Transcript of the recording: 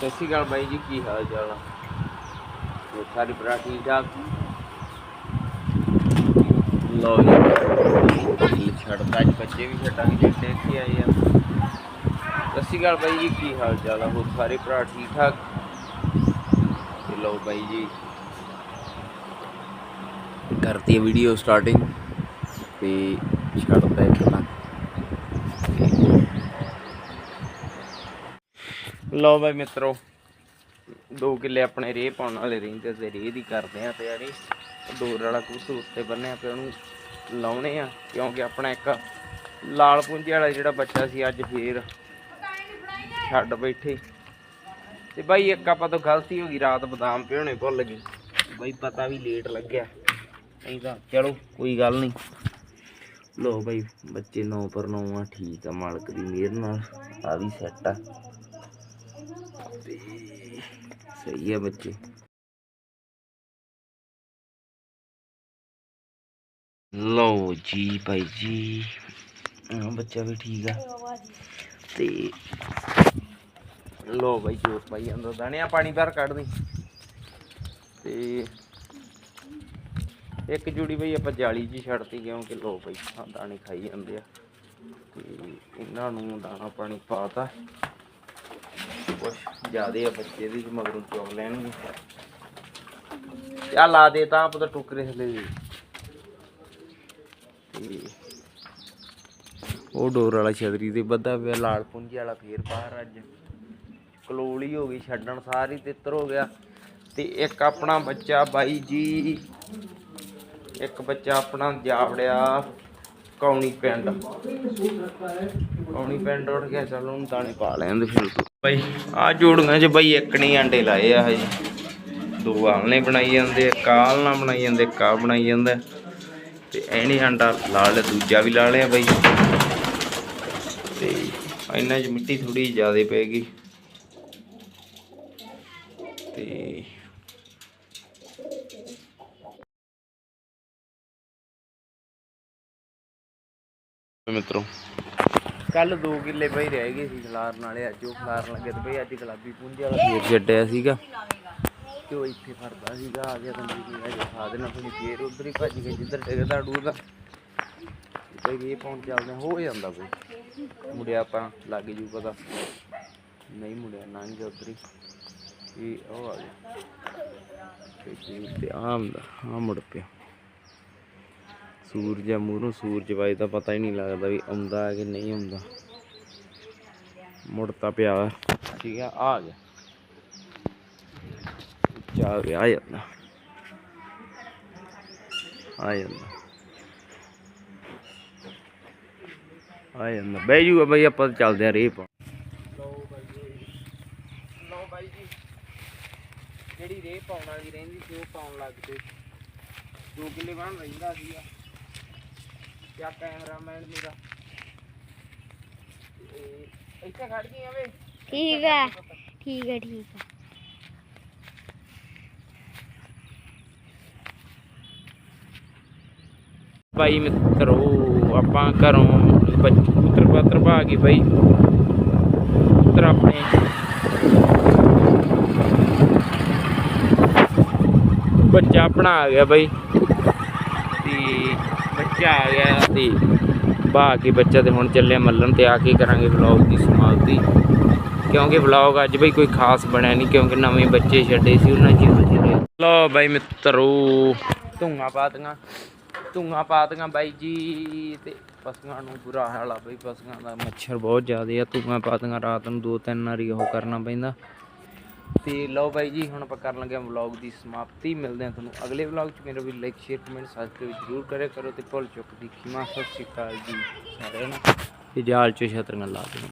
ਸਤਿ ਸ਼੍ਰੀ ਅਕਾਲ ਬਾਈ ਜੀ, ਕੀ ਹਾਲ ਚਾਲ ਆ? ਹੋਰ ਸਾਰੀ ਭਰਾ ਠੀਕ ਠਾਕ? ਲੋ ਜੀ ਛੱਡਦਾ ਅੱਜ ਬੱਚੇ ਵੀ ਛੱਡਾਂਗੇ, ਜਿਹੜੇ ਇੱਥੇ ਆਏ ਆ। ਸਤਿ ਸ਼੍ਰੀ ਅਕਾਲ ਬਾਈ ਜੀ, ਕੀ ਹਾਲ ਚਾਲ ਆ? ਹੋਰ ਸਾਰੇ ਭਰਾ ਠੀਕ ਠਾਕ? ਤੇ ਲੋ ਬਾਈ ਜੀ, ਕਰਤੀ ਵੀਡੀਓ ਸਟਾਰਟਿੰਗ ਤੇ ਛੱਡਦਾ ਇੱਕ ਲਓ ਬਾਈ ਮਿੱਤਰੋ, ਦੋ ਕਿੱਲੇ ਆਪਣੇ ਰੇਹ ਪਾਉਣ ਵਾਲੇ ਰਹਿੰਦੇ ਤੇ ਰੇਹ ਦੀ ਕਰਦੇ ਆ ਤਿਆਰੀ। ਡੋਰ ਵਾਲਾ ਕੁਸ ਉੱਤੇ ਬੰਨਿਆ ਪਿਆ ਉਹਨੂੰ ਲਾਉਣੇ ਆ, ਕਿਉਂਕਿ ਆਪਣਾ ਇੱਕ ਲਾਲ ਪੁੰਜੇ ਵਾਲਾ ਜਿਹੜਾ ਬੱਚਾ ਸੀ ਅੱਜ ਫੇਰ ਛੱਡ ਬੈਠੇ। ਤੇ ਬਾਈ ਇੱਕ ਆਪਾਂ ਤੋਂ ਗਲਤੀ ਹੋ ਗਈ, ਰਾਤ ਬਦਾਮ ਪਿਉਣੇ ਭੁੱਲ ਗਏ। ਬਾਈ ਪਤਾ ਵੀ ਲੇਟ ਲੱਗਿਆ। ਨਹੀਂ ਤਾਂ ਚਲੋ, ਕੋਈ ਗੱਲ ਨਹੀਂ। ਲੋ ਬਾਈ, ਬੱਚੇ 9 ਪਰ 9 ਆ, ਠੀਕ ਆ, ਮਾਲਕ ਦੀ ਮਿਹਰ ਨਾਲ ਆ ਵੀ ਸੈੱਟ ਆ। ਤੇ ਸਹੀ ਹੈ ਬੱਚੇ। ਲਓ ਜੀ ਭਾਈ ਜੀ, ਹਾਂ ਬੱਚਾ ਵੀ ਠੀਕ ਆ। ਤੇ ਲਓ ਭਾਈ ਜੋਤ ਭਾਈ ਅੰਦਰ ਦਾਣਿਆ ਪਾਣੀ ਬਾਹਰ ਕੱਢ ਦੇ। ਤੇ ਇੱਕ ਜੁੜੀ ਬਈ ਆਪਾਂ ਜਾਲੀ ਜੀ ਛੱਡਤੀ ਕਿਉਂਕਿ ਲੋ ਬਈ ਦਾਣੇ ਖਾਈ ਜਾਂਦੇ ਆ। ਤੇ ਇਹਨਾਂ ਨੂੰ ਦਾਣਾ ਪਾਣੀ ਪਾਤਾ ਕੁਛ ਜ਼ਿਆਦੇ ਆ ਬੱਚੇ ਵੀ ਮਗਰੋਂ ਚੋਗ ਲੈਣਗੇ। ਆ ਲਾ ਦੇ ਤਾਂ ਆਪਦਾ ਟੁਕਰੇ ਥੱਲੇ ਜੀ। ਤੇ ਉਹ ਡੋਰ ਵਾਲਾ ਛਤਰੀ ਤੇ ਬੱਧਾ ਪਿਆ, ਲਾਲ ਪੁੰਜੀ ਵਾਲਾ ਫੇਰ ਬਾਹਰ ਅੱਜ। ਕਲੋਲੀ ਹੋ ਗਈ, ਛੱਡਣ ਸਾਰੀ ਤਿੱਤਰ ਹੋ ਗਿਆ। ਤੇ ਇੱਕ ਆਪਣਾ ਬੱਚਾ ਬਾਈ ਜੀ, ਇੱਕ ਬੱਚਾ ਆਪਣਾ ਜਾਵੜਿਆ ਕੌਣੀ ਪਿੰਡ। ਕੌਣੀ ਪਿੰਡ ਉੱਠ ਗਿਆ, ਚਲ ਉਹਨੂੰ ਦਾਣੇ ਪਾ ਲੈਂਦੇ ਫਿਰ। ਬਾਈ ਆ ਜੋੜੀਆਂ 'ਚ ਬਾਈ ਇੱਕ ਨਹੀਂ ਆਂਡੇ ਲਾਏ ਆ ਹਜੇ ਦੋ ਆਲਣੇ ਬਣਾਈ ਜਾਂਦੇ ਆ ਕਾਲ ਨਾ ਬਣਾਈ ਜਾਂਦੇ ਕਾ ਬਣਾਈ ਜਾਂਦਾ। ਤੇ ਐਣੀ ਆਂਡਾ ਲਾ ਲਿਆ, ਦੂਜਾ ਵੀ ਲਾ ਲਿਆ ਬਾਈ। ਤੇ ਇਹਨਾਂ 'ਚ ਮਿੱਟੀ ਥੋੜੀ ਜ਼ਿਆਦੇ ਪੈ ਗਈ। ਤੇ ਮਿੱਤਰੋ ਕੱਲ 2 ਕਿੱਲੇ ਬਈ ਰਹਿ ਗਏ ਸੀ ਖਲਾਰਨ ਵਾਲੇ, ਅੱਜ ਉਹ ਖਲਾਰਨ ਲੱਗੇ ਤੇ ਬਈ ਅੱਜ ਗੁਲਾਬੀ ਪੁੰਜੇ ਵਾਲਾ ਫੇਰ ਛੱਡਿਆ ਸੀਗਾ। ਤੇ ਉਹ ਇੱਥੇ ਫਰਦਾ ਸੀਗਾ, ਆ ਗਿਆ ਤਾਂ ਮੇਰੀ ਅਜੇ ਖਾ ਦੇਣਾ ਫਿਰ ਫੇਰ ਉਧਰ ਹੀ ਭੱਜ ਗਏ, ਜਿੱਧਰ ਡਿੱਗਦਾ ਡੂਦਾ ਬਈ ਇਹ ਪਹੁੰਚ ਚੱਲਦੇ, ਹੋ ਜਾਂਦਾ ਕੋਈ। ਮੁੜਿਆ ਆਪਾਂ, ਲੱਗ ਜੂ ਪਤਾ। ਨਹੀਂ ਮੁੜਿਆ ਲੰਘ ਗਿਆ ਉਧਰ ਹੀ। ਇਹ ਉਹ ਆ ਗਿਆ। ਤੇ ਆਮ ਦਾ ਆ ਮੁੜ ਪਿਆ। ਸੂਰਜ ਆ ਮੂਹਰੋਂ ਸੂਰਜ ਵੱਜਦਾ ਪਤਾ ਹੀ ਨਹੀਂ ਲੱਗਦਾ ਵੀ ਆਉਂਦਾ ਹੈ ਕਿ ਨਹੀਂ ਆਉਂਦਾ। ਮੁੜ ਪਿਆ ਠੀਕ ਆ ਆ ਗਿਆ। ਚਾ ਗਿਆ, ਆ ਜਾਂਦਾ। ਆ ਜਾਂਦਾ। ਆ ਜਾਂਦਾ। ਬਹਿ ਜੂਗਾ ਬਈ, ਆਪਾਂ ਚੱਲਦੇ ਆ ਰੇਪ ਲਓ ਬਾਈ ਜੀ। ਜਿਹੜੀ ਰੇਪ ਪਾਉਣ ਵਾਲੀ ਰਹਿੰਦੀ ਸੀ, ਉਹ ਪਾਉਣ ਲੱਗ ਪਏ। ਦੋ ਕਿੱਲੇ ਬਣ ਰਹਿੰਦਾ ਸੀਗਾ। ਕਿਆ ਕੈਮਰਾਮੈਨ ਮੇਰਾ। ਤੇ ਇੱਥੇ ਖੜ ਗਈਆਂ ਵੇ ਠੀਕ ਹੈ ਠੀਕ ਹੈ ਠੀਕ ਹੈ। ਭਾਈ ਮਿੱਤਰੋ ਆਪਾਂ ਘਰੋਂ ਪੁੱਤਰ ਪਾਤਰ ਭਾ ਗਏ ਭਾਈ। ਪੁੱਤਰ ਆਪਣੇ ਬੱਚਾ ਆਪਣਾ ਆ ਗਿਆ ਭਾਈ। ਬੱਚਾ ਆ ਗਿਆ ਤੇ ਭਾ ਕੇ ਬੱਚਾ ਤੇ ਹੁਣ ਚੱਲਿਆ ਮੱਲਣ ਤੇ ਆ ਕੇ ਕਰਾਂਗੇ ਵਲੌਗ ਦੀ ਸਮਾਪਤੀ। ਕਿਉਂਕਿ ਵਲੌਗ ਅੱਜ ਬਈ ਕੋਈ ਖਾਸ ਬਣਿਆ ਨਹੀਂ ਕਿਉਂਕਿ ਨਵੇਂ ਬੱਚੇ ਛੱਡੇ ਸੀ, ਉਹਨਾਂ ਚ ਜਿਹੜੇ ਲੋ ਬਾਈ ਮਿੱਤਰੋ, ਧੂਆਂ ਪਾਤੀਆਂ ਧੂਆਂ ਪਾਤੀਆਂ ਬਾਈ ਜੀ ਤੇ ਪਸ਼ੂਆਂ ਨੂੰ ਬੁਰਾ ਹਾਲ ਆ ਬਈ, ਪਸ਼ੂਆਂ ਦਾ ਮੱਛਰ ਬਹੁਤ ਜ਼ਿਆਦਾ ਆ। ਧੂਆਂ ਪਾਤੀਆਂ ਰਾਤ ਨੂੰ ਦੋ ਤਿੰਨ ਵਾਰੀ ਉਹ ਕਰਨਾ ਪੈਂਦਾ। ਤੇ ਲਓ ਬਾਈ ਜੀ, ਹੁਣ ਆਪਾਂ ਕਰਨ ਲੱਗੇ ਹਾਂ ਵਲੌਗ ਦੀ ਸਮਾਪਤੀ। ਮਿਲਦੇ ਹਾਂ ਤੁਹਾਨੂੰ ਅਗਲੇ ਵਲੌਗ 'ਚ। ਮੇਰਾ ਵੀ ਲਾਈਕ ਸ਼ੇਅਰ ਕਮੈਂਟ ਸਬਸਕ੍ਰਾਈਬ ਜ਼ਰੂਰ ਕਰਿਆ ਕਰੋ ਤੇ ਭੁੱਲ ਚੁੱਕ ਦੀ ਖਿਮਾ। ਸਤਿ ਸ਼੍ਰੀ ਅਕਾਲ ਜੀ। ਸਾਰਿਆਂ ਨੂੰ। ਤੇ ਜਾਲ 'ਚ ਛਤਰੀਆਂ ਲਾ ਦਿਓ।